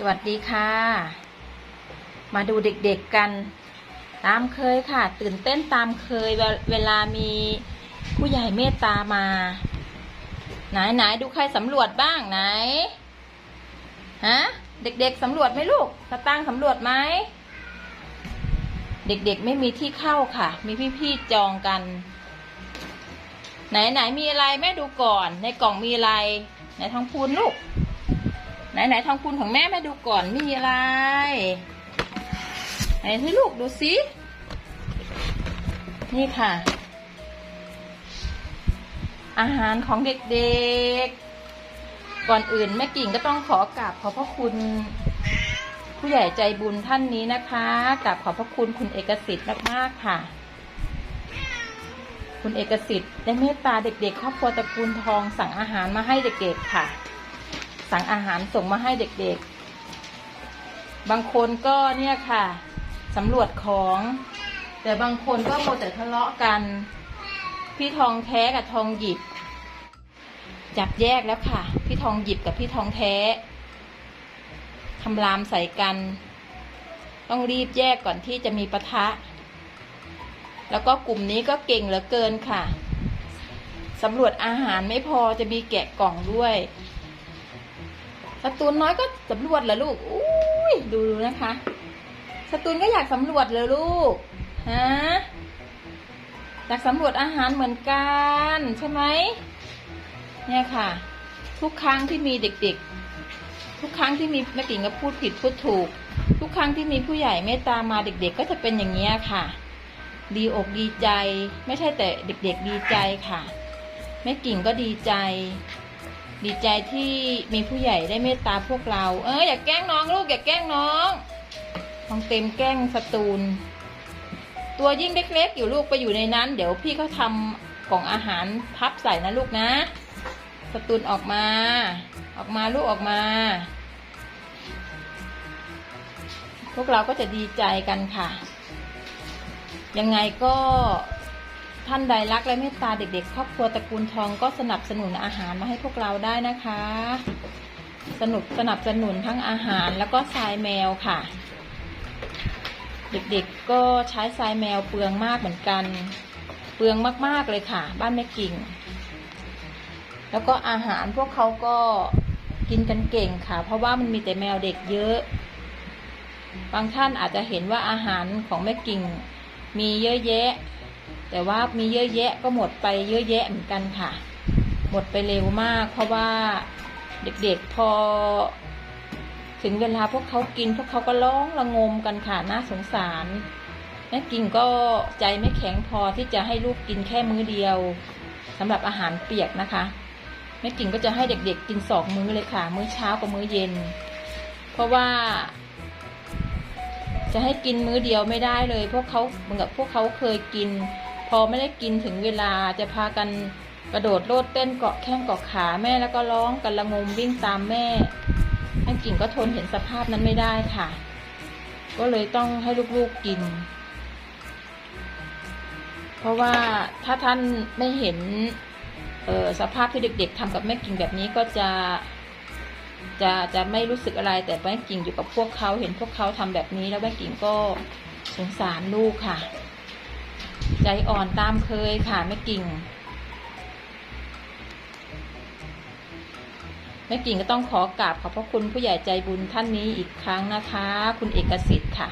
สวัสดีค่ะ มาดูเด็กๆกัน ตามเคยค่ะ ตื่นเต้นตามเคยเวเวลามีผู้ใหญ่เมตตามา ไหนไหนดูใครสำรวจบ้างไหนฮะเด็กๆสำรวจไหมลูกสตางสำรวจไหมเด็กๆไม่มีที่เข้าค่ะ มีพี่ๆจองกัน ไหนไหนมีอะไรแม่ดูก่อน ในกล่องมีอะไรไหนทองพูนลูก ไหนไหนทองพูนของแม่แม่ดูก่อนมีอะไร ไหนให้ลูกดูสินี่ค่ะ อาหารของเด็กๆ ก่อนอื่นแม่กิ่งก็ต้องขอกราบขอบพระคุณ ผู้ใหญ่ใจบุญท่านนี้นะคะกราบขอบพระคุณคุณเอกสิทธิ์มากๆค่ะคุณเอกสิทธิ์ได้เมตตาเด็กๆ ครอบครัวตระกูลทองสั่งอาหารมาให้เด็กๆ ค่ะ สั่งอาหารส่งมาให้เด็กๆ บางคนก็เนี่ยค่ะสำรวจของ แต่บางคนก็โมแต่ทะเลาะกัน พี่ทองแท้กับทองหยิบ จับแยกแล้วค่ะ พี่ทองหยิบกับพี่ทองแท้ทำรามใส่กัน ต้องรีบแยกก่อนที่จะมีปะทะ แล้วก็กลุ่มนี้ก็เก่งเหลือเกินค่ะสำรวจอาหารไม่พอจะมีแกะกล่องด้วย สตูนน้อยก็สำรวจเหรอลูกอุ้ยดูดูนะคะสตูนก็อยากสำรวจเลยลูกฮะอยากสำรวจอาหารเหมือนกันใช่ไหมเนี่ยค่ะ ทุกครั้งที่มีเด็กๆ ทุกครั้งที่มีแม่กิ่งก็พูดผิดพูดถูก ทุกครั้งที่มีผู้ใหญ่เมตตามาเด็ก ๆ ก็จะเป็นอย่างนี้ค่ะ ดีอกดีใจ ไม่ใช่แต่เด็ก ๆ ดีใจค่ะแม่กิ่งก็ดีใจ ดีใจที่มีผู้ใหญ่ได้เมตตาพวกเรา เอออย่าแกล้งน้องลูกอย่าแกล้งน้องน้องเต็มแกล้งสตูน ตัวยิ่งเล็กๆอยู่ลูกไปอยู่ในนั้น เดี๋ยวพี่เขาทำกล่องอาหารพับใส่นะลูกนะ สตูนออกมา ออกมาลูกออกมา พวกเราก็จะดีใจกันค่ะ ยังไงก็ ท่านใดรักและเมตตาเด็กๆ ครอบครัวตระกูลทองก็สนับสนุนอาหารมาให้พวกเราได้นะคะ สนุกสนับสนุนทั้งอาหารแล้วก็ทรายแมวค่ะ เด็กๆก็ใช้ทรายแมวเปลืองมากเหมือนกัน เปลืองมากๆเลยค่ะ บ้านแม่กิ่ง แล้วก็อาหารพวกเขาก็กินกันเก่งค่ะ เพราะว่ามันมีแต่แมวเด็กเยอะ บางท่านอาจจะเห็นว่าอาหารของแม่กิ่งมีเยอะแยะ แต่ว่ามีเยอะแยะก็หมดไปเยอะแยะเหมือนกันค่ะ หมดไปเร็วมาก เพราะว่าเด็กๆพอ ถึงเวลาพวกเขากิน พวกเขาก็ร้องระงมกันค่ะน่าสงสารแม่กิ่งก็ใจไม่แข็งพอที่จะให้ลูกกินแค่มื้อเดียวสำหรับอาหารเปียกนะคะแม่กิ่งก็จะให้เด็กๆ กินสองมื้อเลยค่ะ มื้อเช้ากับมื้อเย็น เพราะว่า จะให้กินมื้อเดียวไม่ได้เลย พวกเขาเหมือนกับพวกเขาเคยกิน พอไม่ได้กินถึงเวลาจะพากันกระโดดโลดเต้นเกาะแข้งเกาะขาแม่แล้วก็ร้องกันละงมวิ่งตามแม่แม่กิ่งก็ทนเห็นสภาพนั้นไม่ได้ค่ะ ก็เลยต้องให้ลูกๆกิน เพราะว่าถ้าท่านไม่เห็นออสภาพที่เด็ก ๆทำกับแม่กิ่งแบบนี้ก็จะจะจะไม่รู้สึกอะไรแต่แม่กิ่งอยู่กับพวกเขาเห็นพวกเขาทำแบบนี้แล้วแม่กิ่งก็สงสารลูกค่ะ ใจอ่อนตามเคยค่ะแม่กิ่งแม่กิ่งก็ต้องขอกราบขอบพระคุณผู้ใหญ่ใจบุญท่านนี้อีกครั้งนะคะ คุณเอกสิทธิ์ค่ะ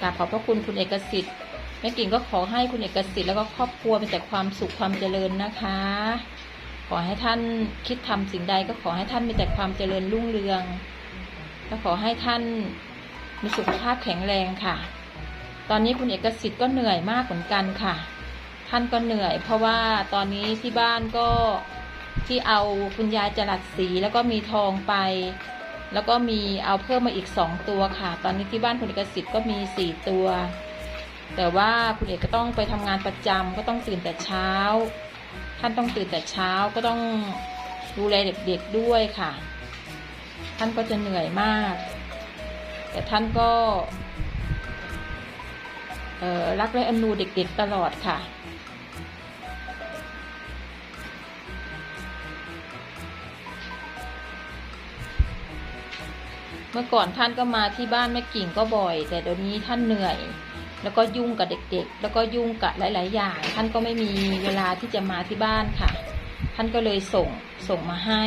กราบขอบพระคุณคุณเอกสิทธิ์แม่กิ่งก็ขอให้คุณเอกสิทธิ์แล้วก็ครอบครัวมีแต่ความสุขความเจริญนะคะ ขอให้ท่านคิดทำสิ่งใดก็ขอให้ท่านมีแต่ความเจริญรุ่งเรือง และขอให้ท่านมีสุขภาพแข็งแรงค่ะ ตอนนี้คุณเอกสิทธิ์ก็เหนื่อยมากเหมือนกันค่ะ ท่านก็เหนื่อย เพราะว่าตอนนี้ที่บ้านก็ที่เอาคุณยายจรัสสีแล้วก็มีทองไป แล้วก็มีเอาเพิ่มมาอีกสองตัวค่ะ ตอนนี้ที่บ้านคุณเอกสิทธิ์ก็มีสี่ตัว แต่ว่าคุณเอกก็ต้องไปทำงานประจำก็ต้องตื่นแต่เช้า ท่านต้องตื่นแต่เช้าก็ต้องดูแลเด็กๆด้วยค่ะ ท่านก็จะเหนื่อยมาก แต่ท่านก็ รักและอนูเด็กๆตลอดค่ะเมื่อก่อนท่านก็มาที่บ้านแม่กิ่งก็บ่อย แต่เดี๋ยวนี้ท่านเหนื่อย แล้วก็ยุ่งกับเด็กๆ แล้วก็ยุ่งกับหลาย ๆ อย่าง ท่านก็ไม่มีเวลาที่จะมาที่บ้านค่ะ ท่านก็เลยส่งส่งมาให้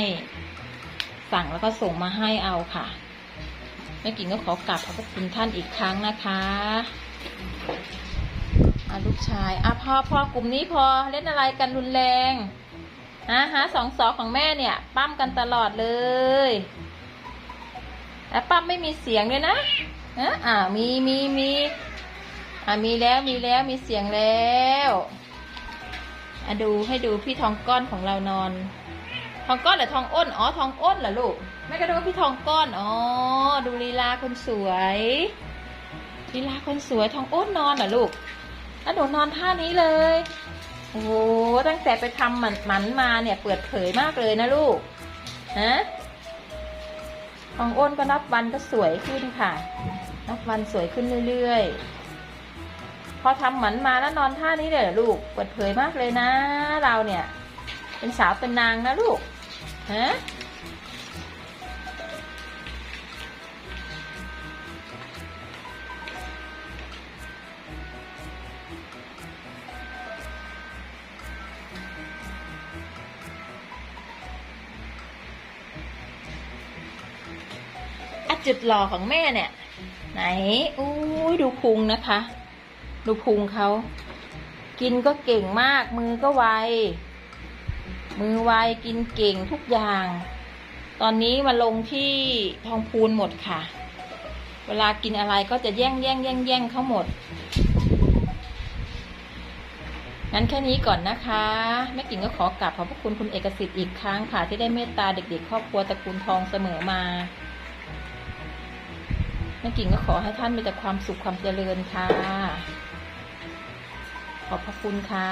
สั่งแล้วก็ส่งมาให้เอาค่ะแม่กิ่งก็ขอกราบขอบพระคุณท่านอีกครั้งนะคะ อาลูกชายอะพอพอกลุ่มนี้พอเล่นอะไรกันรุนแรงฮะฮะสองสอของแม่เนี่ย ปั้มกันตลอดเลยแล้วปั๊มไม่มีเสียงด้วยนะฮะอ่ามีมีมีอ่ามีแล้วมีแล้วมีเสียงแล้วอะดูให้ดูพี่ทองก้อนของเรานอน ทองก้อนหรือทองอ้นอ๋อทองอ้นเหรอลูกแม่ก็ดูว่าพี่ทองก้อนอ๋อดูลีลาคนสวย ลีลาคนสวยทองอ้นนอนเหรอลูก แล้วหนูนอนท่านี้เลย โอ้โห ตั้งแต่ไปทำหมันหมันมาเนี่ยเปิดเผยมากเลยนะลูก ฮะของอ้นก็นับวันก็สวยขึ้นค่ะ นับวันสวยขึ้นเรื่อยๆ พอทำหมันมาแล้วนอนท่านี้เลยเหรอลูก เปิดเผยมากเลยนะ เราเนี่ย เป็นสาวเป็นนางนะลูก ฮะ อะจุดหล่อของแม่เนี่ย ไหนอุ้ยดูพุงนะคะ ดูพุงเขากินก็เก่งมาก มือก็ไว มือไวกินเก่งทุกอย่าง ตอนนี้มาลงที่ทองพูนหมดค่ะ เวลากินอะไรก็จะแย่งแย่งแย่งแย่งเขาหมดงั้นแค่นี้ก่อนนะคะแม่กิ่งก็ขอกราบขอบพระคุณคุณเอกสิทธิ์อีกครั้งค่ะ ที่ได้เมตตาเด็กๆ ครอบครัวตระกูลทองเสมอมา แม่กิ่งก็ขอให้ท่านมีแต่ความสุขความเจริญค่ะ ขอบพระคุณค่ะ